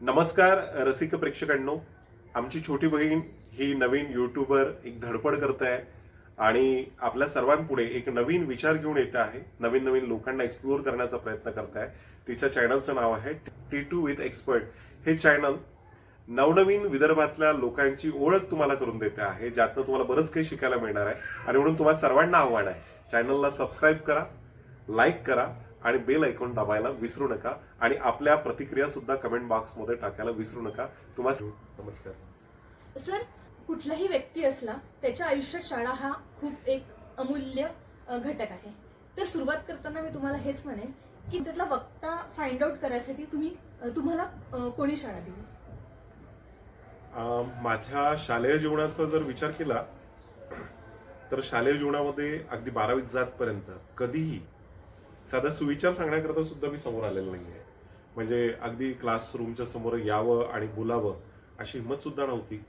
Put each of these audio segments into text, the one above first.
नमस्कार रसिक प्रेक्षकांनो. आमची छोटी बहीण ही नवीन युट्यूबर एक धडपड करत आहे आणि आपल्या सर्वांपुढे एक नवीन विचार घेऊन येत आहे. नवीन नवीन लोकांना एक्सप्लोअर करण्याचा प्रयत्न करत आहे. तिच्या चॅनलचं नाव आहे टी टू विथ एक्सपर्ट हे चॅनल नवनवीन विदर्भातल्या लोकांची ओळख तुम्हाला करून देते आहे. ज्यातनं तुम्हाला बरंच काही शिकायला मिळणार आहे. आणि म्हणून तुम्हाला सर्वांना आव्हान आहे. चॅनलला सबस्क्राईब करा लाईक करा आणि बेल ऐकून दाबायला विसरू नका आणि आपल्या प्रतिक्रिया सुद्धा कमेंट बॉक्समध्ये टाकायला विसरू नका. तुम्हाला नमस्कार. सर कुठलाही व्यक्ती असला त्याच्या आयुष्यात शाळा हा खूप एक अमूल्य घटक आहे. तर सुरुवात करताना मी तुम्हाला हेच म्हणेन की त्यातला वक्ता फाइंड आउट करायसाठी तुम्ही तुम्हाला कोणी शाळा दिली? माझ्या शालेय जीवनाचा जर विचार केला तर शालेय जीवनामध्ये अगदी बारावीत जातपर्यंत कधीही साधा सुविचार सांगण्याकरता सुद्धा मी समोर आलेलो नाहीये. म्हणजे अगदी क्लासरूमच्या समोर यावं आणि बोलावं अशी हिंमत सुद्धा नव्हती.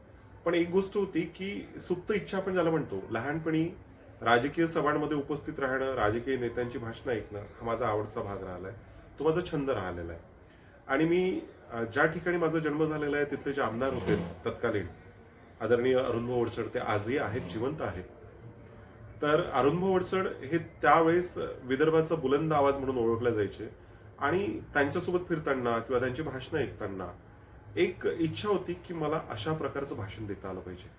पण एक गोष्ट होती की सुप्त इच्छा आपण ज्याला म्हणतो लहानपणी राजकीय सभांमध्ये उपस्थित राहणं राजकीय नेत्यांची भाषणं ऐकणं हा माझा आवडता भाग राहिलाय. तो माझा छंद राहिलेला आहे. आणि मी ज्या ठिकाणी माझा जन्म झालेला आहे तिथले जे आमदार होते तत्कालीन आदरणीय अरुणभाऊ वडसड ते आजही आहेत जिवंत आहेत. तर अरुणभाऊ वडसड हे त्यावेळेस विदर्भाचा बुलंद आवाज म्हणून ओळखले जायचे. आणि त्यांच्यासोबत फिरताना किंवा त्यांची भाषणं ऐकताना एक इच्छा होती की मला अशा प्रकारचं भाषण देता आलं पाहिजे.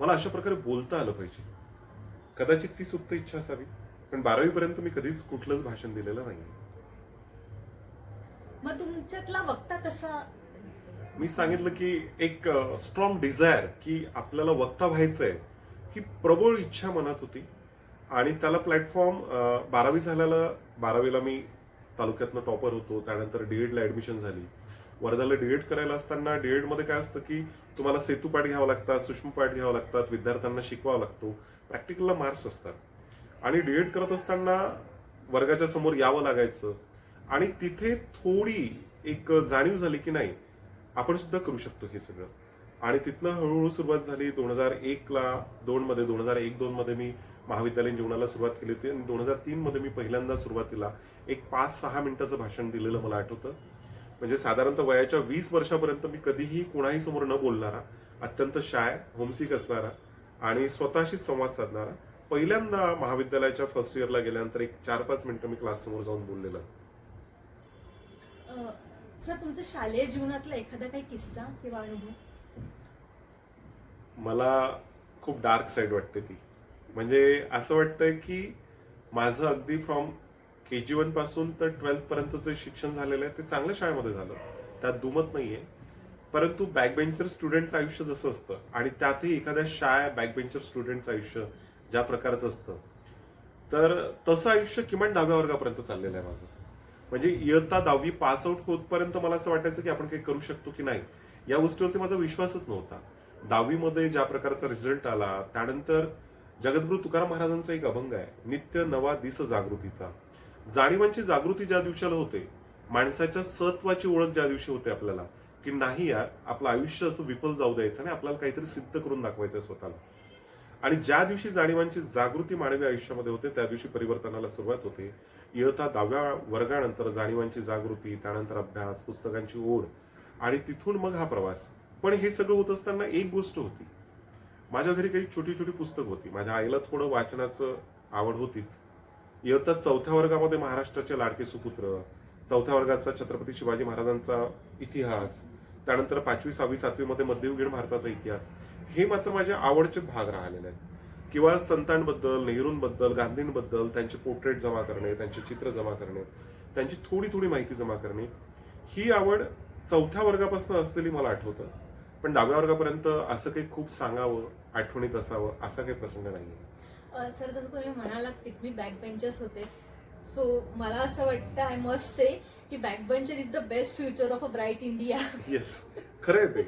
मला अशा प्रकारे बोलता आलं पाहिजे. कदाचित ती सुप्त इच्छा असावी. पण बारावीपर्यंत मी कधीच कुठलंच भाषण दिलेलं नाही मग तुमच्यातला वक्ता कसा? मी सांगितलं की एक स्ट्रॉंग डिझायर की आपल्याला वक्ता व्हायचंय ही प्रबळ इच्छा मनात होती. आणि त्याला प्लॅटफॉर्म बारावी झाल्याला बारावीला मी तालुक्यातनं टॉपर होतो. त्यानंतर डीएडला ऍडमिशन झाली. वर्धाला डीएड करायला असताना डीएडमध्ये काय असतं की तुम्हाला सेतू पाठ घ्यावा लागतात सूक्ष्म पाठ घ्यावा लागतात विद्यार्थ्यांना शिकवावा लागतो. प्रॅक्टिकलला मार्क्स असतात. आणि डीएड करत असताना वर्गाच्या समोर यावं लागायचं. आणि तिथे थोडी एक जाणीव झाली की नाही आपण सुद्धा करू शकतो हे सगळं. आणि तिथनं हळूहळू सुरुवात झाली दोन हजार एकला दोनमध्ये दोन मध्ये दोन हजार एक दोन मध्ये मी महाविद्यालयीन जीवनाला सुरुवात केली होती. आणि दोन हजार तीन मध्ये मी पहिल्यांदा सुरुवातीला एक पाच सहा मिनिटाचं भाषण दिलेलं मला आठवतं. म्हणजे साधारणतः वयाच्या वीस वर्षापर्यंत मी कधीही कोणाही समोर न बोलणारा अत्यंत शाय होमसिक असणारा आणि स्वतःशी संवाद साधणारा पहिल्यांदा महाविद्यालयाच्या फर्स्ट इयरला गेल्यानंतर एक चार पाच मिनिटं मी क्लास समोर जाऊन बोललेलं. सर तुमच्या शालेय जीवनातला एखादा काही किस्सा किंवा अनुभव? मला खूप डार्क साईड वाटते ती. म्हणजे असं वाटतंय की माझं अगदी फ्रॉम के जी वनपासून तर ट्वेल्थ पर्यंतचं शिक्षण झालेलं आहे ते चांगल्या शाळेमध्ये झालं. त्यात दुमत नाहीये. परंतु बॅकबेंचर स्टुडंटचं आयुष्य जसं असतं आणि त्यातही एखाद्या शाळा बॅकबेंचर स्टुडंटचं आयुष्य ज्या प्रकारचं असतं तर तसं आयुष्य किमान दहाव्या वर्गापर्यंत चाललेलं आहे माझं. म्हणजे इयत्ता दहावी पास आउट होतपर्यंत मला असं वाटायचं की आपण काही करू शकतो की नाही या गोष्टीवरती माझा विश्वासच नव्हता. दहावीमध्ये ज्या प्रकारचा रिझल्ट आला त्यानंतर जगद्गुरु तुकाराम महाराजांचा एक अभंग आहे. नित्य नवा दिस जागृतीचा. जाणीवांची जागृती ज्या दिवसाला होते माणसाच्या सत्वाची ओळख ज्या दिवशी होते आपल्याला की नाही यार आपलं आयुष्य असं विफल जाऊ द्यायचं आणि आपल्याला काहीतरी सिद्ध करून दाखवायचं स्वतःला. आणि ज्या दिवशी जाणीवांची जागृती मानवी आयुष्यामध्ये होते त्या दिवशी परिवर्तनाला सुरुवात होते. इयता दहाव्या वर्गानंतर जाणीवांची जागृती त्यानंतर अभ्यास पुस्तकांची ओढ आणि तिथून मग हा प्रवास. पण हे सगळं होत असताना एक गोष्ट होती. माझ्या घरी काही छोटी छोटी पुस्तकं होती. माझ्या आईला थोडं वाचनाचं आवड होतीच. इयत्ता चौथ्या वर्गामध्ये महाराष्ट्राचे लाडके सुपुत्र चौथ्या वर्गाचा छत्रपती शिवाजी महाराजांचा इतिहास त्यानंतर पाचवी सहावी सातवीमध्ये मध्ययुगीन भारताचा इतिहास हे मात्र माझ्या आवडचे भाग राहिलेले आहेत. किंवा संतांबद्दल नेहरूंबद्दल गांधींबद्दल त्यांचे पोर्ट्रेट जमा करणे त्यांचे चित्र जमा करणे त्यांची थोडी थोडी माहिती जमा करणे ही आवड चौथ्या वर्गापासून असलेली मला आठवतं. पण दहाव्या वर्गापर्यंत असं काही खूप सांगावं आठवणीत असावं असा काही प्रसंग नाहीये. अ, सर जसं तुम्ही म्हणालात की तुम्ही बॅक बेंचर्स होते सो मला असं वाटतं आय मस्ट से की back bencher is the best future of a bright India yes खरं आहे ते.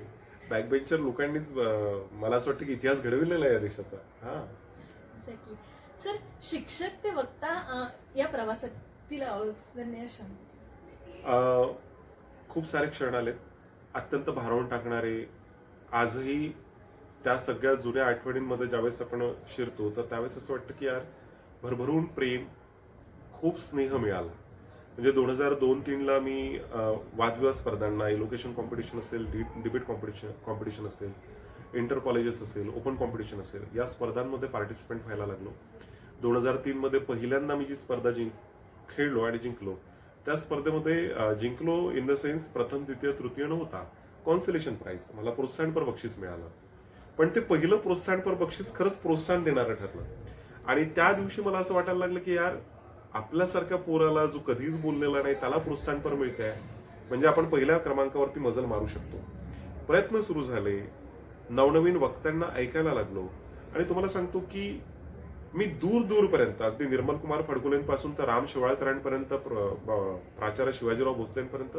बॅकबेंचर लोकांनीच अं, मला असं वाटतं की इतिहास घडविलेला आहे या देशाचा. हा. एक्झॅक्टली सर शिक्षक ते वक्ता या प्रवासातील अविस्मरणीय क्षण? खूप सारे क्षण आलेत. अत्यंत भारावून टाकणारे आजही त्या सगळ्या जुन्या आठवणींमध्ये ज्यावेळेस आपण शिरतो तर त्यावेळेस असं वाटतं की यार भरभरून प्रेम खूप स्नेह मिळाला. म्हणजे दोन हजार दोन तीनला मी वादविवाद स्पर्धांना एलोकेशन कॉम्पिटिशन असेल डिबेट कॉम्पिटिशन कॉम्पिटिशन असेल इंटर कॉलेजेस असेल ओपन कॉम्पिटिशन असेल या स्पर्धांमध्ये पार्टिसिपेंट व्हायला लागलो. दोन हजार तीनमध्ये पहिल्यांदा मी जी स्पर्धा जिंक खेळलो आणि जिंकलो त्या स्पर्धेमध्ये जिंकलो इन द सेन्स प्रथम द्वितीय तृतीय नव्हता कॉन्सलेशन प्राईज मला प्रोत्साहनपर बक्षीस मिळालं. पण ते पहिलं प्रोत्साहनपर बक्षीस खरंच प्रोत्साहन देणारं ठरलं. आणि त्या दिवशी मला असं वाटायला लागलं की यार आपल्यासारख्या पोराला जो कधीच बोललेला नाही त्याला प्रोत्साहनपर मिळतंय. म्हणजे आपण पहिल्या क्रमांकावरती मजल मारू शकतो. प्रयत्न सुरू झाले. नवनवीन वक्त्यांना ऐकायला लागलो. आणि तुम्हाला सांगतो की मी दूर दूरपर्यंत अगदी निर्मल कुमार फडकुलेंपासून तर राम शिवाळकरांपर्यंत प्राचार्य शिवाजीराव भोसलेंपर्यंत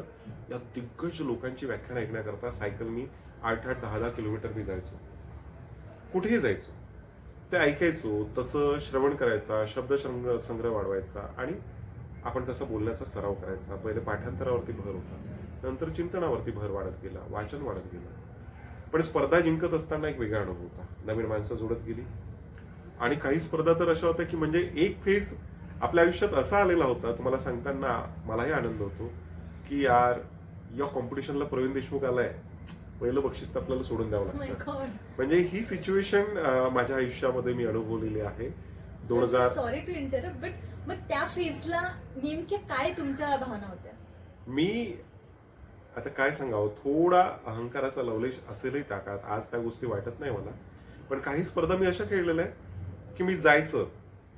या दिग्गज लोकांची व्याख्यान ऐकण्याकरता सायकलनी आठ आठ दहा दहा किलोमीटर मी जायचो. कुठेही जायचो. ते ऐकायचो तसं श्रवण करायचा शब्द संग्रह संग्रह वाढवायचा आणि आपण तसं बोलण्याचा सराव करायचा. पहिले पाठांतरावरती भर होता. नंतर चिंतनावरती भर वाढत गेला वाचन वाढत गेलं. पण स्पर्धा जिंकत असताना एक वेगळा अनुभव होता. नवीन माणसं जोडत गेली. आणि काही स्पर्धा तर अशा होत्या की म्हणजे एक फेज आपल्या आयुष्यात असा आलेला होता तुम्हाला सांगताना मलाही आनंद होतो की यार या कॉम्पिटिशनला प्रवीण देशमुख आलाय. पहिलं बक्षीस तर आपल्याला सोडून द्यावं लागतं. म्हणजे ही सिच्युएशन माझ्या आयुष्यामध्ये मी अनुभवलेली आहे. दोन हजार सॉरी टू इंटरप्ट बट मग त्या फेजला नेमक्या काय तुमच्या भावना होत्या? मी आता काय सांगावं? थोडा अहंकाराचा लवलेश असेलही काळात. आज त्या गोष्टी वाटत नाही मला. पण काही स्पर्धा मी अशा खेळलेल्या आहे की मी जायचं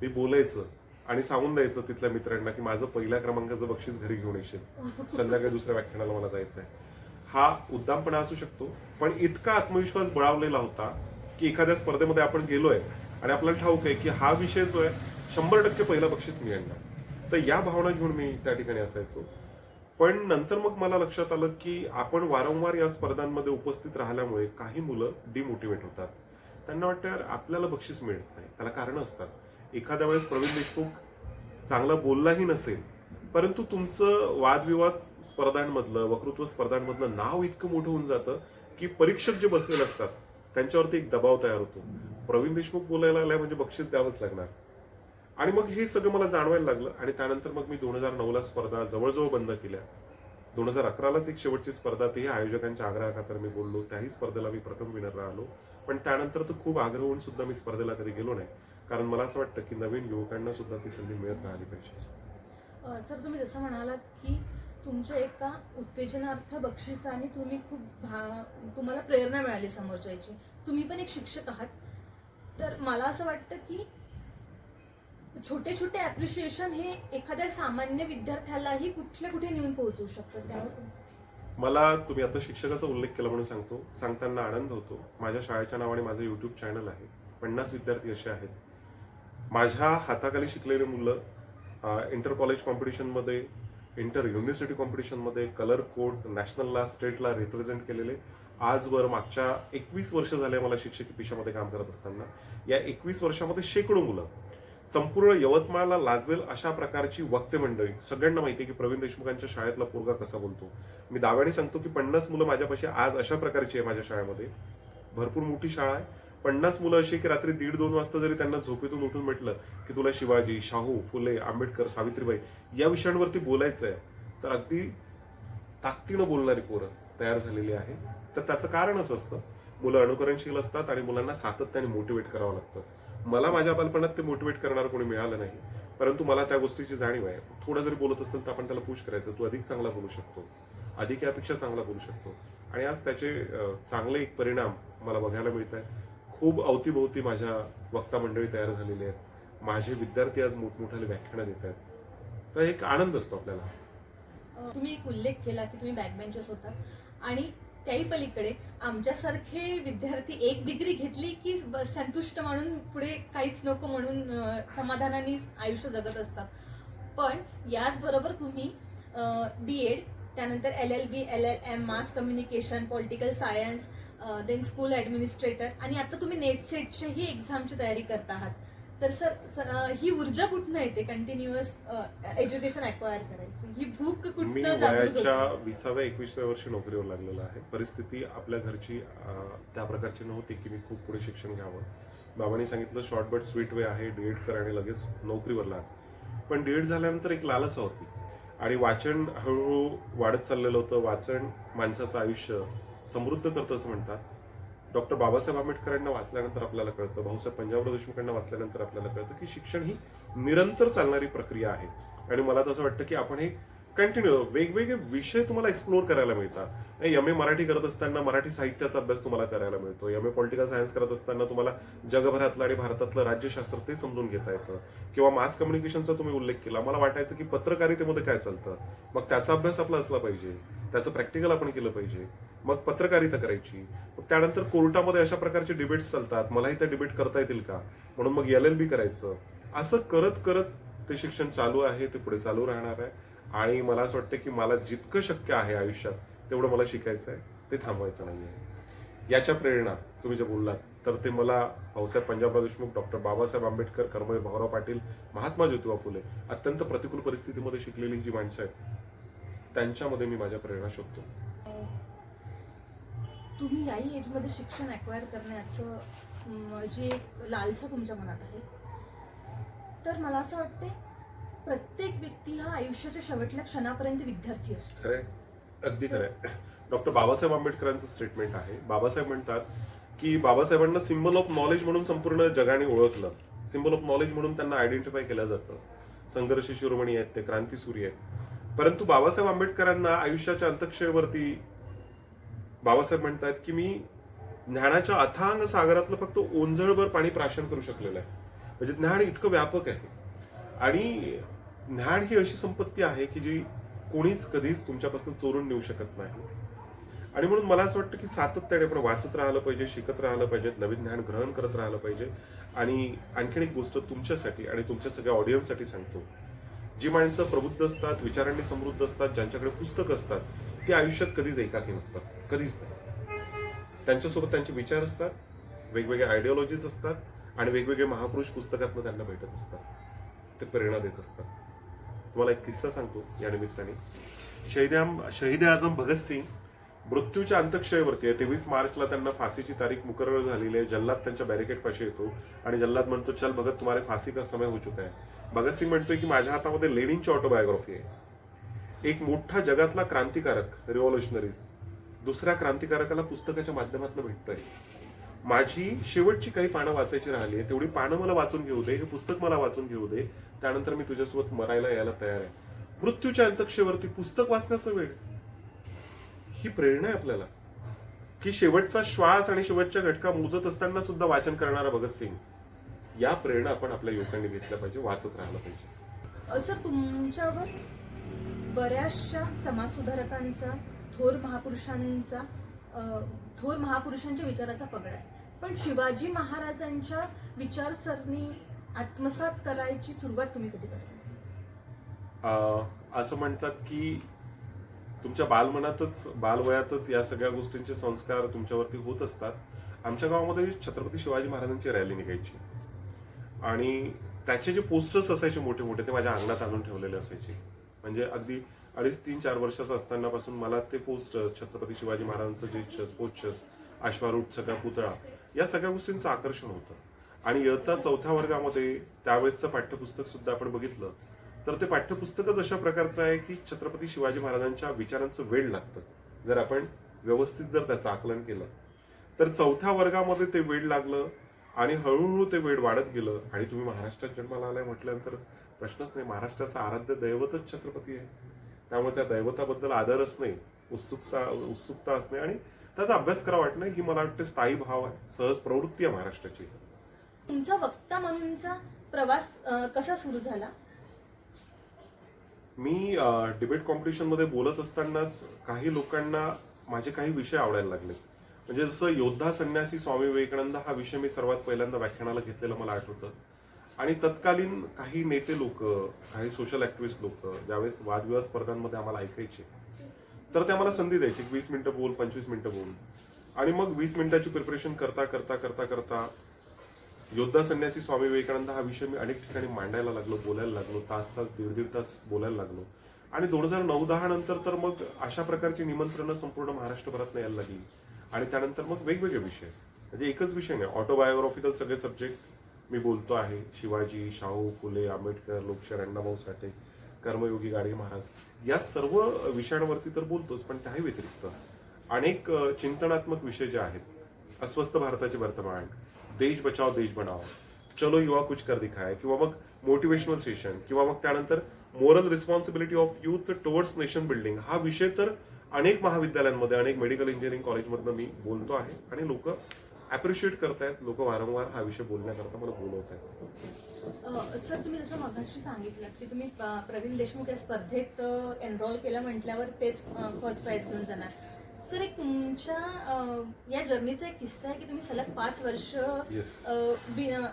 मी बोलायचं आणि सांगून द्यायचं तिथल्या मित्रांना की माझं पहिल्या क्रमांकाचं बक्षीस घरी घेऊन येशील. संध्याकाळी दुसऱ्या व्याख्यानाला मला जायचं आहे हा उद्दामपणा असू शकतो पण इतका आत्मविश्वास बळावलेला होता की एखाद्या स्पर्धेमध्ये आपण गेलोय आणि आपल्याला ठाऊक आहे की हा विषय जो आहे शंभर टक्के पहिला बक्षीस मी आणणार. तर या भावना घेऊन मी त्या ठिकाणी असायचो. पण नंतर मग मला लक्षात आलं की आपण वारंवार या स्पर्धांमध्ये उपस्थित राहिल्यामुळे काही मुलं डिमोटिवेट होतात. त्यांना वाटतं यार आपल्याला बक्षीस मिळत नाही. त्याला कारण असतात. एखाद्या वेळेस प्रवीण देशमुख चांगला बोललाही नसेल परंतु तुमचं वादविवाद स्पर्धांमधलं वक्तृत्व स्पर्धांमधलं नाव इतकं मोठं होऊन जातं की परीक्षक जे बसलेले असतात त्यांच्यावरती एक दबाव तयार होतो. प्रवीण देशमुख बोलायला आलाय म्हणजे बक्षीस द्यावंच लागणार. आणि मग हे सगळं मला जाणवायला लागलं आणि त्यानंतर मग मी दोन हजार नऊला स्पर्धा जवळजवळ बंद केल्या. दोन हजार अकरालाच एक शेवटची स्पर्धा तेही आयोजकांच्या आग्रहाखातर मी बोललो. त्याही स्पर्धेला मी प्रथम विनर राहिलो पण त्यानंतर तर खूप आग्रह होऊन सुद्धा मी स्पर्धेला कधी गेलो नाही. कारण मला असं वाटतं की नवीन युवकांना सुद्धा ती संधी मिळत राहिली पाहिजे. सर तुम्ही जसं म्हणालात की तुमच्या एका उत्तेजनार्थ बक्षिसाने तुम्ही खूप भा तुम्हाला प्रेरणा मिळाली समोरच्याची. तुम्ही पण एक शिक्षक आहात. तर मला असं वाटतं की छोटे छोटे ऍप्रिशिएशन हे एखाद्या सामान्य विद्यार्थ्यालाही कुठल्या कुठे नेऊन पोहोचवू शकतं? त्यावर मला तुम्ही आता शिक्षकाचा उल्लेख केला म्हणून सांगतो. सांगताना आनंद होतो. माझ्या शाळेच्या नावाने माझं यूट्यूब चॅनल आहे. पन्नास विद्यार्थी असे आहेत. माझ्या हाताखाली शिकलेली मुलं इंटर कॉलेज कॉम्पिटिशनमध्ये इंटर युनिव्हर्सिटी कॉम्पिटिशनमध्ये कलर कोड नॅशनलला स्टेटला रिप्रेझेंट केलेले. आजवर मागच्या एकवीस वर्ष झाले मला शिक्षकी पेशामध्ये काम करत असताना. या एकवीस वर्षामध्ये शेकडो मुलं संपूर्ण यवतमाळला लाजवेल अशा प्रकारची वक्ते मंडळी सगळ्यांना माहिती आहे की प्रवीण देशमुखांच्या शाळेतला पोरगा कसा बोलतो. मी दाव्याने सांगतो की पन्नास मुलं माझ्यापाशी आज अशा प्रकारची आहे माझ्या शाळेमध्ये. भरपूर मोठी शाळा आहे. पन्नास मुलं अशी की रात्री दीड दोन वाजता जरी त्यांना झोपेतून उठून म्हटलं की तुला शिवाजी शाहू फुले आंबेडकर सावित्रीबाई या विषयांवरती बोलायचं आहे तर अगदी ताकदीनं बोलणारी पोरं तयार झालेली आहे. तर त्याचं कारण असं असतं मुलं अनुकरणशील असतात आणि मुलांना सातत्याने मोटिवेट करावं लागतं. मला माझ्या बालपणात ते मोटिवेट करणार कोणी मिळालं नाही. परंतु मला त्या गोष्टीची जाणीव आहे. थोडं जरी बोलत असेल तर आपण त्याला पुश करायचं तू अधिक चांगला बोलू शकतो. अधिक यापेक्षा चांगला बोलू शकतो. आणि आज त्याचे चांगले एक परिणाम मला बघायला मिळत आहे खूप अवतीभोवती माझ्या वक्ता मंडळी तयार झालेली आहेत. माझे विद्यार्थी आज मोठमोठ्याने व्याख्यानं देत आहेत. तर एक आनंद असतो आपल्याला. तुम्ही एक उल्लेख केला की तुम्ही बॅकबेंचर्स होता. आणि त्याही पलीकडे आमच्यासारखे विद्यार्थी एक डिग्री घेतली की संतुष्ट म्हणून पुढे काहीच नको म्हणून समाधानाने आयुष्य जगत असतात. पण याचबरोबर तुम्ही डी एड त्यानंतर L L B L L M mass communication political science then school administrator आणि आता तुम्ही नेट सेटच्याही एक्झामची तयारी करत आहात. तर सर ही ऊर्जा कुठनं येते? कंटिन्युअस एज्युकेशन अक्वायर करायची. ही भूक मी वयाच्या? विसाव्या एकविसाव्या वर्षी नोकरीवर लागलेलो आहे. परिस्थिती आपल्या घरची त्या प्रकारची नव्हती की मी खूप पुढे शिक्षण घ्यावं. बाबांनी सांगितलं शॉर्ट बट स्वीट वे आहे डीएड कर आणि लगेच नोकरीवर लाग. पण डीएड झाल्यानंतर एक लालसा होती. आणि वाचन हळूहळू वाढत चाललेलं होतं. वाचन माणसाचं आयुष्य समृद्ध करतं असं म्हणतात. डॉक्टर बाबासाहेब आंबेडकरांना वाचल्यानंतर आपल्याला कळतं भाऊसाहेब पंजाबराव देशमुखांना वाचल्यानंतर आपल्याला कळतं की शिक्षण ही निरंतर चालणारी प्रक्रिया आहे. आणि मला तसं वाटतं की आपण हे कंटिन्यू वेगवेगळे विषय तुम्हाला एक्सप्लोर करायला मिळतात. एम ए मराठी करत असताना मराठी साहित्याचा अभ्यास तुम्हाला करायला मिळतो. एम ए पॉलिटिकल सायन्स करत असताना तुम्हाला जगभरातलं आणि भारतातलं राज्यशास्त्र ते समजून घेता येतं. किंवा मास कम्युनिकेशनचा तुम्ही उल्लेख केला. मला वाटायचं की पत्रकारितेमध्ये काय चालतं? मग त्याचा अभ्यास आपला असला पाहिजे. त्याचं प्रॅक्टिकल आपण केलं पाहिजे. मग पत्रकारिता करायची. त्यानंतर कोर्टामध्ये अशा प्रकारचे डिबेट्स चालतात. मलाही त्या डिबेट करता येतील का? म्हणून मग एल एल बी करायचं. असं करत करत ते शिक्षण चालू आहे ते पुढे चालू राहणार आहे. आणि मला असं वाटतं की मला जितकं शक्य आहे आयुष्यात तेवढं मला शिकायचं आहे. ते थांबवायचं नाही आहे याच्या प्रेरणा तुम्ही जे बोललात तर ते मला भाऊसाहेब पंजाबराव देशमुख डॉक्टर बाबासाहेब आंबेडकर कर्मवीर भाऊराव पाटील महात्मा ज्योतिबा फुले अत्यंत प्रतिकूल परिस्थितीमध्ये शिकलेली जी माणसं आहेत त्यांच्यामध्ये मी माझ्या प्रेरणा शोधतो. तुम्ही याही एजमध्ये शिक्षण अक्वायर करण्याचं जे एक लालसा तुमच्या मनात आहे तर मला असं वाटते प्रत्येक व्यक्ती हा आयुष्याच्या शेवटल्या क्षणापर्यंत विद्यार्थी असतो. खरंय. अगदी खरं डॉक्टर बाबासाहेब आंबेडकरांचं स्टेटमेंट आहे. बाबासाहेब म्हणतात की बाबासाहेबांना सिम्बल ऑफ नॉलेज म्हणून संपूर्ण जगाने ओळखलं. सिम्बल ऑफ नॉलेज म्हणून त्यांना आयडेंटिफाय केलं जातं. संघर्ष शिरोमणी आहेत ते क्रांतीसूर्य आहेत. परंतु बाबासाहेब आंबेडकरांना आयुष्याच्या अंतक्षेवरती बाबासाहेब म्हणतात की मी ज्ञानाच्या अथांग सागरातलं फक्त ओंजळभर पाणी प्राशन करू शकलेलं आहे. म्हणजे ज्ञान इतकं व्यापक आहे. आणि ज्ञान ही अशी संपत्ती आहे की जी कोणीच कधीच तुमच्यापासून चोरून नेऊ शकत नाही. आणि म्हणून मला असं वाटतं की सातत्याने आपण वाचत राहिलं पाहिजे शिकत राहिलं पाहिजे नवीन ज्ञान ग्रहण करत राहिलं पाहिजे. आणि आणखीन एक गोष्ट तुमच्यासाठी आणि तुमच्या सगळ्या ऑडियन्ससाठी सांगतो. जी माणसं प्रबुद्ध असतात विचारांनी समृद्ध असतात ज्यांच्याकडे पुस्तकं असतात ती आयुष्यात कधीच एकाकी नसतात. कधीच नाही. त्यांच्यासोबत त्यांचे विचार असतात वेगवेगळ्या आयडिओलॉजीज असतात आणि वेगवेगळे महापुरुष पुस्तकातनं त्यांना भेटत असतात. ते प्रेरणा देत असतात. तुम्हाला एक किस्सा सांगतो या निमित्ताने. शहीद शहीद आजम भगतसिंग मृत्यूच्या अंतक्षयवरती आहे. तेवीस मार्चला त्यांना फाशीची तारीख मुकरर झालेली आहे. जल्लाद त्यांच्या बॅरिकेड पाशी येतो आणि जल्लाद म्हणतो चल भगत तुम्हाला फाशी का समय हो चुका आहे. भगतसिंग म्हणतोय की माझ्या हातामध्ये लेनिनची ऑटोबायोग्राफी आहे. एक मोठा जगातला क्रांतिकारक रिव्हॉल्युशनरीज दुसऱ्या क्रांतिकारकाला पुस्तकाच्या माध्यमातून भेटतोय. माझी शेवटची काही पानं वाचायची राहिली आहे तेवढी पानं मला वाचून घेऊ दे हे पुस्तक मला वाचून घेऊ दे त्यानंतर मी तुझ्यासोबत मरायला यायला तयार आहे. मृत्यूच्या अंतक्षेवरती पुस्तक वाचण्याचा वेळ. ही प्रेरणा आहे आपल्याला. की शेवटचा श्वास आणि शेवटच्या घटका मोजत असताना सुद्धा वाचन करणारा भगतसिंग या प्रेरणा आपण आपल्या युवकांनी घेतल्या पाहिजे वाचत राहिला पाहिजे. सर तुमच्यावर बऱ्याचशा समाजसुधारकांचा थोर महापुरुषांचा थोर महापुरुषांच्या विचाराचा पगड आहे. पण शिवाजी महाराजांच्या विचारसरणी आत्मसात करायची सुरुवात तुम्ही कधी करता? असं म्हणतात की तुमच्या बालमनातच बालवयातच या सगळ्या गोष्टींचे संस्कार तुमच्यावरती होत असतात. आमच्या गावामध्ये छत्रपती शिवाजी महाराजांची रॅली निघायची. आणि त्याचे जे पोस्टर्स असायचे मोठे मोठे ते माझ्या अंगणात आणून ठेवलेले असायचे. म्हणजे अगदी अडीच तीन चार वर्षाचं असतानापासून मला ते पोस्टर छत्रपती शिवाजी महाराजांचं जे चस पोस्टर्स अश्वारूढ सगळा पुतळा या सगळ्या गोष्टींचं आकर्षण होतं. आणि इयत्ता चौथ्या वर्गामध्ये त्यावेळेसचं पाठ्यपुस्तक सुद्धा आपण बघितलं. तर ते पाठ्यपुस्तकच अशा प्रकारचं आहे की छत्रपती शिवाजी महाराजांच्या विचारांचं वेळ लागतं. जर आपण व्यवस्थित जर त्याचं आकलन केलं तर चौथ्या वर्गामध्ये ते वेळ लागलं आणि हळूहळू ते वेळ वाढत गेलं. आणि तुम्ही महाराष्ट्रात जन्माला आलाय म्हटल्यानंतर प्रश्नच नाही महाराष्ट्राचं आराध्य दैवतच छत्रपती आहे. त्यामुळे त्या दैवताबद्दल आदर असणे उत्सुकता उत्सुकता असणे आणि त्याचा अभ्यास करा वाटणं ही मला वाटते स्थायी भाव आहे सहज प्रवृत्ती आहे महाराष्ट्राची. तुमचा वक्ता म्हणूनचा प्रवास कसा सुरू झाला? मी डिबेट कॉम्पिटिशनमध्ये बोलत असतानाच काही लोकांना माझे काही विषय आवडायला लागले. म्हणजे जसं योद्धा संन्यासी स्वामी विवेकानंद हा विषय मी सर्वात पहिल्यांदा व्याख्यानाला घेतलेला मला आठवतं. आणि तत्कालीन काही नेते लोक काही सोशल ऍक्टिव्हिस्ट लोक ज्यावेळेस वादविवाद स्पर्धांमध्ये आम्हाला ऐकायचे तर ते आम्हाला संधी द्यायची. वीस मिनिटं बोल पंचवीस मिनिटं बोल. आणि मग वीस मिनिटाची प्रिपरेशन करता करता करता करता योद्धा संन्यासी स्वामी विवेकानंद हा विषय मी अनेक ठिकाणी मांडायला लागलो बोलायला लागलो तास तास दीड दीड तास बोलायला लागलो. आणि दोन हजार नऊ दहा नंतर तर मग अशा प्रकारची निमंत्रणं संपूर्ण महाराष्ट्रभरात यायला लागली. आणि त्यानंतर मग वेगवेगळे विषय. म्हणजे एकच विषय नाही ऑटोबायोग्राफिकल सगळे सब्जेक्ट मी बोलतो आहे शिवाजी शाहू फुले आंबेडकर लोकशाहीर अण्णाभाऊ साठे कर्मयोगी गाडगे महाराज या सर्व विषयांवरती तर बोलतोच पण त्याही व्यतिरिक्त अनेक चिंतनात्मक विषय जे आहेत अस्वस्थ भारताचे वर्तमान देश बचाव देश बनाव चलो युवा कुछ कर दिखाय किंवा मग मोटिवेशनल सेशन किंवा मग त्यानंतर moral responsibility of youth towards nation building हा विषय तर अनेक महाविद्यालयांमध्ये अनेक मेडिकल इंजिनिअरिंग कॉलेजमधनं मी बोलतो आहे आणि लोक अप्रिशिएट करतायत लोक वारंवार हा विषय बोलण्याकरता मला बोलवत आहेत सर तुम्ही जसं मगाशी सांगितलं की तुम्ही प्रवीण देशमुख या स्पर्धेत एनरोल केलं म्हटल्यावर तेच फर्स्ट प्राइज घेऊन जाणार सर एक तुमच्या या जर्नीचा एक किस्सा आहे की तुम्ही सलग पाच वर्ष Yes.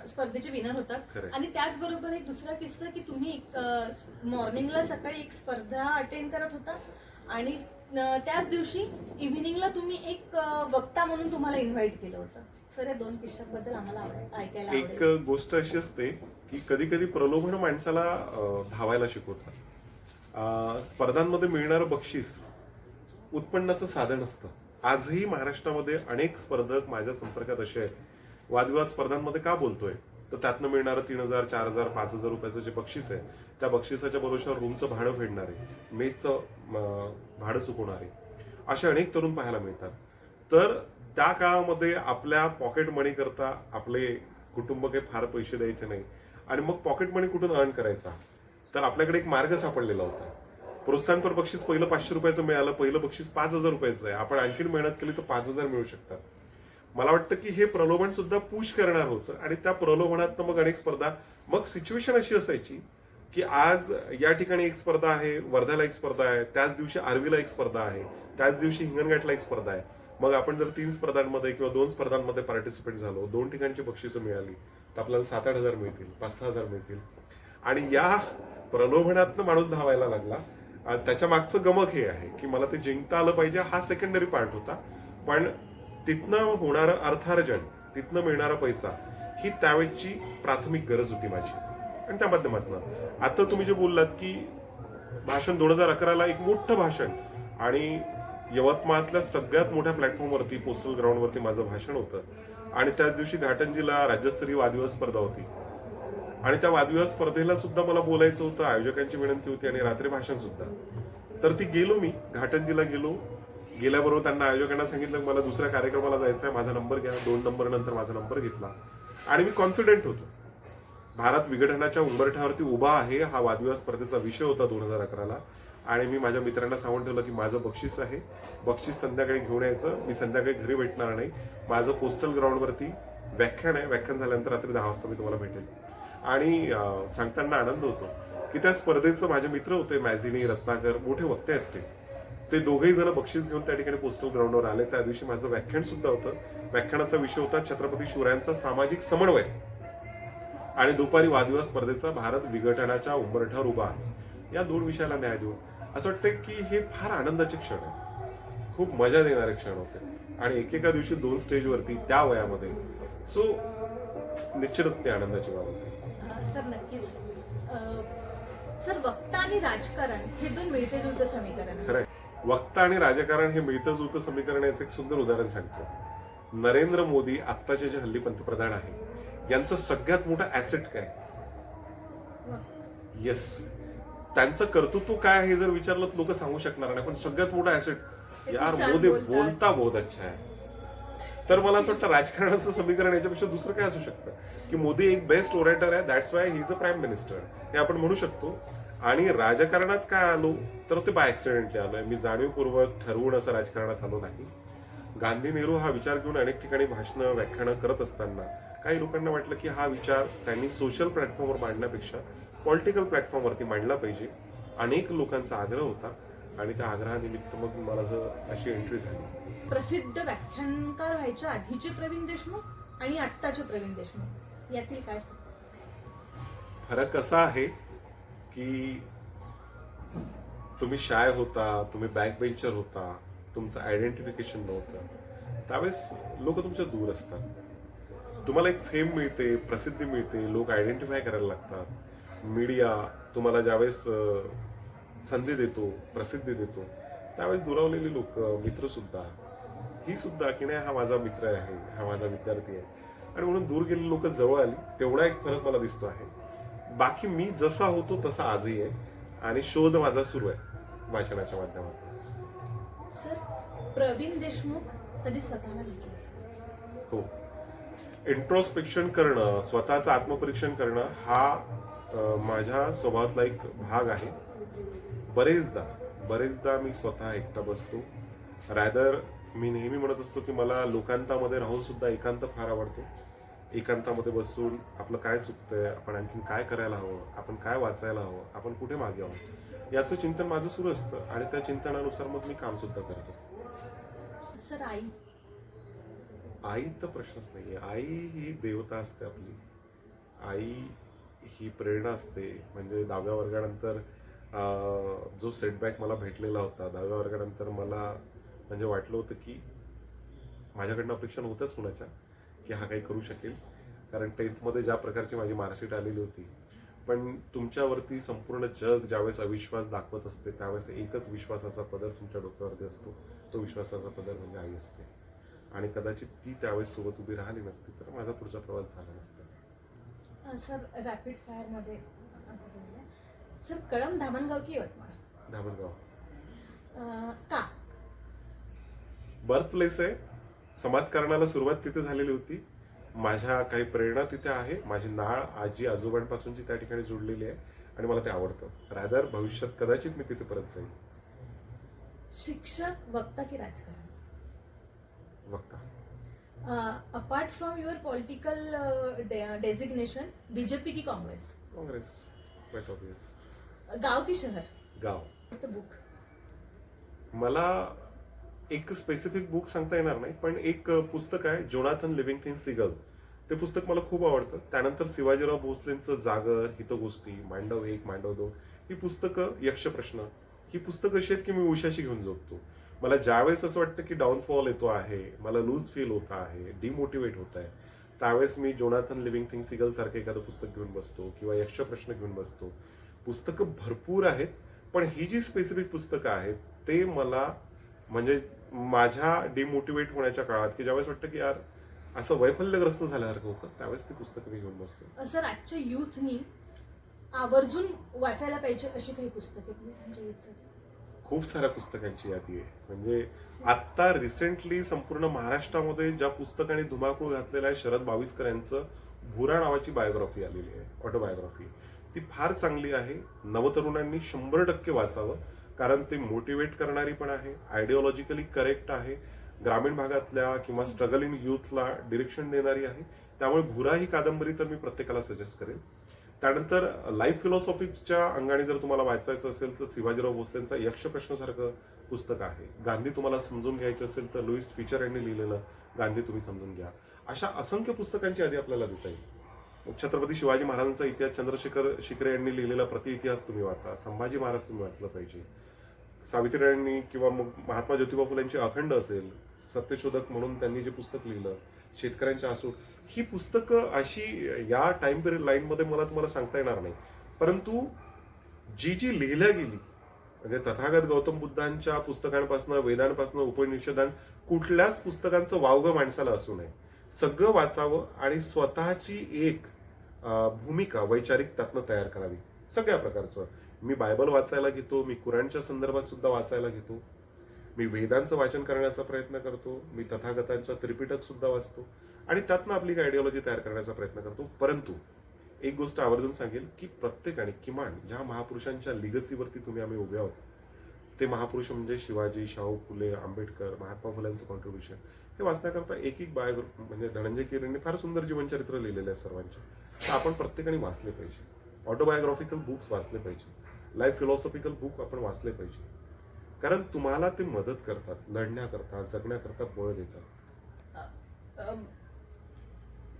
स्पर्धेचे विनर Correct. आणि त्याचबरोबर एक दुसरा किस्सा की तुम्ही मॉर्निंगला सकाळी एक स्पर्धा अटेंड करत होता आणि त्याच दिवशी इव्हिनिंगला तुम्ही एक वक्ता म्हणून तुम्हाला इन्व्हाइट केलं होतं. सर या दोन किस्साबद्दल आम्हाला ऐकायला एक गोष्ट अशी असते की कधी कधी प्रलोभन माणसाला धावायला शिकवतात. स्पर्धांमध्ये मिळणारं बक्षीस उत्पन्नाचं साधन असतं. आजही महाराष्ट्रामध्ये अनेक स्पर्धक माझ्या संपर्कात असे आहेत. वादविवाद स्पर्धांमध्ये का बोलतोय? तर त्यातनं मिळणारं तीन हजार चार हजार पाच हजार रुपयाचं जे बक्षीस आहे त्या बक्षिसाच्या भरोशावर रूमचं भाडं फेडणारे मेसचं भाडं चुकवणारे असे अनेक तरुण पाहायला मिळतात. तर त्या काळामध्ये आपल्या पॉकेट मनी करता आपले कुटुंब काही फार पैसे द्यायचे नाही. आणि मग पॉकेट मनी कुठून अर्न करायचा? तर आपल्याकडे एक मार्ग सापडलेला होता. प्रोत्साहनपर बक्षीस पहिलं पाचशे रुपयाचं मिळालं पहिलं बक्षीस पाच हजार रुपयाचं आहे. आपण आणखीन मेहनत केली तर पाच हजार मिळू शकतात. मला वाटतं की हे प्रलोभन सुद्धा पुश करणार होतं. आणि त्या प्रलोभनात मग अनेक स्पर्धा मग सिच्युएशन अशी असायची की आज या ठिकाणी एक स्पर्धा आहे वर्ध्याला एक स्पर्धा आहे त्याच दिवशी आर्वीला एक स्पर्धा आहे त्याच दिवशी हिंगणघाटला एक स्पर्धा आहे. मग आपण जर तीन स्पर्धांमध्ये किंवा दोन स्पर्धांमध्ये पार्टिसिपेट झालो दोन ठिकाणची बक्षिसं मिळाली तर आपल्याला सात आठ हजार मिळतील पाच सहा हजार मिळतील. आणि या प्रलोभनातनं माणूस धावायला लागला. त्याच्या मागचं गमक हे आहे की मला ते जिंकता आलं पाहिजे हा सेकंडरी पार्ट होता. पण तिथनं होणारं अर्थार्जन तिथनं मिळणारा पैसा ही त्यावेळची प्राथमिक गरज होती माझी. आणि त्या माध्यमातून आता तुम्ही जे बोललात की भाषण दोन हजार अकराला एक मोठं भाषण आणि यवतमाळातल्या सगळ्यात मोठ्या प्लॅटफॉर्मवरती पोस्टल ग्राउंडवरती माझं भाषण होतं. आणि त्याच दिवशी घाटंजीला राज्यस्तरीय वादविवाद स्पर्धा होती. आणि त्या वादविवाद स्पर्धेला सुद्धा मला बोलायचं होतं आयोजकांची विनंती होती आणि रात्री भाषण सुद्धा. तर ती गेलो मी घाटंजीला गेलो. गेल्याबरोबर त्यांना आयोजकांना सांगितलं मला दुसऱ्या कार्यक्रमाला जायचं आहे माझा नंबर घ्या. दोन नंबर नंतर माझा नंबर घेतला. आणि मी कॉन्फिडेंट होतो. भारत विघटनाच्या उंबरठ्यावरती उभा आहे हा वादविवाद स्पर्धेचा विषय होता दोन हजार अकराला. आणि मी माझ्या मित्रांना सांगून ठेवलं की माझं बक्षीस आहे. बक्षीस संध्याकाळी घेऊन यायचं. मी संध्याकाळी घरी भेटणार नाही. माझं पोस्टल ग्राउंडवरती व्याख्यान आहे. व्याख्यान झाल्यानंतर रात्री दहा वाजता मी तुम्हाला भेटेल. आणि सांगताना आनंद होतो की त्या स्पर्धेचं माझे मित्र होते मॅझिनी रत्नाकर मोठे वक्ते आहेत ते. ते दोघेही जण बक्षीस घेऊन त्या ठिकाणी पोस्टल ग्राउंडवर आले. त्या दिवशी माझं व्याख्यान सुद्धा होतं. व्याख्यानाचा विषय होता छत्रपती शिवरायांचा सामाजिक समन्वय. आणि दुपारी वादविवाद स्पर्धेचा भारत विघटनाच्या उंबरठ्यावर उभा आहे. या दोन विषयाला न्याय देऊन असं वाटतं की हे फार आनंदाचे क्षण आहे खूप मजा देणारे क्षण होते. आणि एकेका दिवशी दोन स्टेजवरती त्या वयामध्ये. सो निश्चितच ते आनंदाची बाब होती. सर नक्कीच. सर वक्ता आणि राजकारण हे दोन मिळते जुळते समीकरण आहे. खरंय. वक्ता आणि राजकारण हे मिळतं जुळतं समीकरण याचं एक सुंदर उदाहरण सांगतो. नरेंद्र मोदी आत्ताचे जे हल्ली पंतप्रधान आहे यांचं सगळ्यात मोठं ऍसेट काय? येस त्यांचं कर्तृत्व काय आहे हे जर विचारलं तर लोक सांगू शकणार नाही पण सगळ्यात मोठा ऍसेट यार मोदी. बोलता बहुत अच्छा आहे तर मला असं वाटतं राजकारणाचं समीकरण याच्यापेक्षा दुसरं काय असू शकतं? की मोदी एक बेस्ट ओरेटर आहे that's why he is a prime minister हे आपण म्हणू शकतो. आणि राजकारणात काय आलो तर ते बाय ऍक्सिडेंटली आलोय. मी जाणीवपूर्वक ठरवून असं राजकारणात आलो नाही. गांधी नेहरू हा विचार घेऊन अनेक ठिकाणी भाषणं व्याख्यानं करत असताना काही लोकांना वाटलं की हा विचार त्यांनी सोशल प्लॅटफॉर्मवर मांडण्यापेक्षा पॉलिटिकल प्लॅटफॉर्मवरती मांडला पाहिजे. अनेक लोकांचा आग्रह होता आणि त्या आग्रहानिमित्त मग मला असं अशी एंट्री झाली. प्रसिद्ध व्याख्यानकार व्हायच्या आधीचे प्रवीण देशमुख आणि आत्ताचे प्रवीण देशमुख. यातील काय? फरक असा आहे की तुम्ही शाय होता तुम्ही बॅक बेंचर होता तुमचं आयडेंटिफिकेशन नव्हतं. त्यावेळेस लोक तुमच्या दूर असतात. तुम्हाला एक फेम मिळते प्रसिद्धी मिळते लोक आयडेंटिफाय करायला लागतात. मीडिया तुम्हाला ज्यावेळेस संधी देतो प्रसिद्धी देतो त्यावेळेस दुरावलेली लोक मित्र सुद्धा. ही सुद्धा की नाही हा माझा मित्र आहे हा माझा विद्यार्थी आहे. आणि म्हणून दूर गेलेली लोक जवळ आली तेवढा एक फरक मला दिसतो आहे. बाकी मी जसा होतो तसा आजही आहे. आणि शोध माझा सुरू आहे वाचनाच्या माध्यमातून. सर प्रवीण देशमुख कधी स्वतःला हो. इंट्रोस्पेक्शन करणं स्वतःचं आत्मपरीक्षण करणं हा माझ्या स्वभावातला एक भाग आहे. बरेचदा बरेचदा मी स्वतः एकटा बसतो. रॅदर मी नेहमी म्हणत असतो की मला लोकांतामध्ये राहून सुद्धा एकांत फार आवडतो. एकांतामध्ये बसून आपलं काय चुकतंय आपण आणखीन काय करायला हवं आपण काय वाचायला हवं आपण कुठे मागे आहोत याचं चिंतन माझं सुरू असतं आणि त्या चिंतनानुसार मग मी काम सुद्धा करतो सर आई तर प्रश्नच नाहीये. आई ही देवता असते आपली. आई ही प्रेरणा असते. म्हणजे दहाव्या वर्गानंतर जो सेटबॅक मला भेटलेला होता दहाव्या वर्गानंतर मला म्हणजे वाटलं होतं की माझ्याकडनं अपेक्षा नव्हत्याच कुणाच्या की हा काही करू शकेल. कारण टेन्थमध्ये ज्या प्रकारची माझी मार्कशीट आलेली होती. पण तुमच्यावरती संपूर्ण जग ज्यावेळेस अविश्वास दाखवत असते त्यावेळेस एकच विश्वासाचा पदर तुमच्या डोक्यावरती असतो. तो विश्वासाचा पदर म्हणजे आई असते. आणि कदाचित ती त्यावेळेस सोबत उभी राहिली नसती तर माझा पुढचा प्रवास झाला नसता. सर रॅपिड फायरमध्ये. सर कळम धामणगाव की यवतमाळ? धामणगाव. का? बर्थ प्लेस आहे. समाजकारणाला सुरुवात तिथे झालेली होती. माझ्या काही प्रेरणा तिथे आहे. माझी नाळ आजी आजोबांपासूनची त्या ठिकाणी जोडलेली आहे आणि मला ते आवडतं. रादर भविष्यात कदाचित मी तिथे परत जाईल शिक्षक वक्ता की राजकारण? Apart from your political designation BJP की काँग्रेस. काँग्रेस गाव की शहर. गाव. बुक मला एक स्पेसिफिक बुक सांगता येणार नाही पण एक पुस्तक आहे जोनाथन लिव्हिंग थिंग सिगल. ते पुस्तक मला खूप आवडतं. त्यानंतर शिवाजीराव भोसलेंचं जागर हितगोष्टी मांडव एक मांडव दोन ही पुस्तकं यक्ष प्रश्न. ही पुस्तकं अशी आहेत की मी उशाशी घेऊन झोपतो. मला ज्यावेळेस असं वाटतं की डाऊनफॉल येतो आहे मला लूज फील होत आहे डिमोटिवेट होत आहे त्यावेळेस मी जोनाथन लिव्हिंग थिंग सिगल सारखं एखादं पुस्तक घेऊन बसतो किंवा यक्ष प्रश्न घेऊन बसतो. पुस्तकं भरपूर आहेत पण ही जी स्पेसिफिक पुस्तकं आहेत ते मला म्हणजे माझ्या डिमोटिवेट होण्याच्या काळात की ज्यावेळेस वाटतं की यार असं वैफल्यग्रस्त झाल्यासारखं होतं त्यावेळेस ती पुस्तकं मी घेऊन बसतो. सर आजच्या युथनी आवर्जून वाचायला पाहिजे अशी काही पुस्तके खूप साऱ्या पुस्तकांची यादी आहे. म्हणजे आत्ता रिसेंटली संपूर्ण महाराष्ट्रामध्ये ज्या पुस्तकाने धुमाकूळ घातलेला आहे शरद बाविस्कर यांचं भुरा नावाची बायोग्राफी आलेली आहे ऑटोबायोग्राफी ती फार चांगली आहे. नवतरुणांनी शंभर टक्के वाचावं कारण ते मोटिवेट करणारी पण आहे आयडिओलॉजिकली करेक्ट आहे. ग्रामीण भागातल्या किंवा स्ट्रगलिंग युथला डिरेक्शन देणारी आहे. त्यामुळे भुरा ही कादंबरी तर मी प्रत्येकाला सजेस्ट करेन. त्यानंतर लाईफ फिलॉसॉफीच्या अंगाने जर तुम्हाला वाचायचं असेल तर शिवाजीराव भोसलेंचा यक्ष प्रश्नासारखं पुस्तक आहे. गांधी तुम्हाला समजून घ्यायचं असेल तर लुईस फिचर यांनी लिहिलेलं गांधी तुम्ही समजून घ्या. अशा असंख्य पुस्तकांची यादी आपल्याला देता येईल. छत्रपती शिवाजी महाराजांचा इतिहास चंद्रशेखर शिकरे यांनी लिहिलेला प्रति इतिहास तुम्ही वाचा. संभाजी महाराज तुम्ही वाचलं पाहिजे. सावित्रीबाईंनी किंवा मग महात्मा ज्योतिबा फुलेंची अखंड असेल सत्यशोधक म्हणून त्यांनी जे पुस्तक लिहिलं शेतकऱ्यांच्या आसूड ही पुस्तकं अशी या टाइम पिरियड लाईनमध्ये मला तुम्हाला सांगता येणार नाही. परंतु जी जी लिहिल्या गेली म्हणजे तथागत गौतम बुद्धांच्या पुस्तकांपासून वेदांपासून उपनिषदां कुठल्याच पुस्तकांचं वावगं माणसाला असू नये. सगळं वाचावं आणि स्वतःची एक भूमिका वैचारिक त्यातनं तयार करावी. सगळ्या प्रकारचं. मी बायबल वाचायला घेतो मी कुराणच्या संदर्भात सुद्धा वाचायला घेतो. मी वेदांचं वाचन करण्याचा प्रयत्न करतो मी तथागतांचं त्रिपिटक सुद्धा वाचतो. आणि त्यातनं आपली एक आयडिओलॉजी तयार करण्याचा प्रयत्न करतो. परंतु एक गोष्ट आवर्जून सांगेल की प्रत्येकाने किमान ज्या महापुरुषांच्या लिगसीवरती तुम्ही आम्ही उभे आहोत ते महापुरुष म्हणजे शिवाजी शाहू फुले आंबेडकर महात्मा फुलेंचं कॉन्ट्रीब्युशन हे वाचण्याकरता एक एक बायो म्हणजे धनंजय किरणने फार सुंदर जीवनचरित्र लिहिलेले आहे सर्वांचे. तर आपण प्रत्येकाने वाचले पाहिजे. ऑटोबायोग्राफिकल बुक्स वाचले पाहिजे. लाईफ फिलॉसॉफिकल बुक आपण वाचले पाहिजे. कारण तुम्हाला ते मदत करतात लढण्याकरता जगण्याकरता बळ देतात.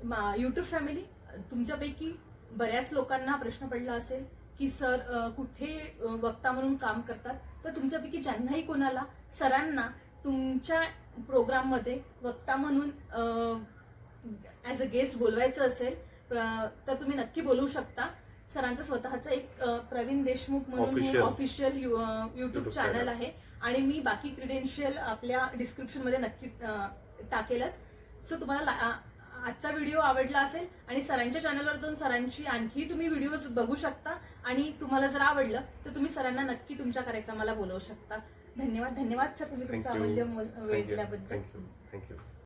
युट्यूब फॅमिली तुमच्यापैकी बऱ्याच लोकांना प्रश्न पडला असेल की सर कुठे वक्ता म्हणून काम करतात तर तुमच्यापैकी ज्यांनाही कोणाला सरांना तुमच्या प्रोग्राममध्ये वक्ता म्हणून ॲज अ गेस्ट बोलवायचं असेल तर तुम्ही नक्की बोलवू शकता सरांचं स्वतःचं एक प्रवीण देशमुख म्हणून. Official YouTube YouTube channel. आहे आणि मी बाकी क्रिडेन्शियल आपल्या डिस्क्रिप्शनमध्ये नक्की टाकेलच सो तुम्हाला आजचा व्हिडिओ आवडला असेल आणि सरांच्या चॅनलवर जाऊन सरांची आणखी तुम्ही व्हिडिओज बघू शकता आणि तुम्हाला जर आवडलं तर तुम्ही सरांना नक्की तुमच्या कार्यक्रमाला बोलवू शकता. धन्यवाद धन्यवाद सर तुम्ही तुमचा अमूल्य मोल- वेळ दिल्याबद्दल. थँक्यू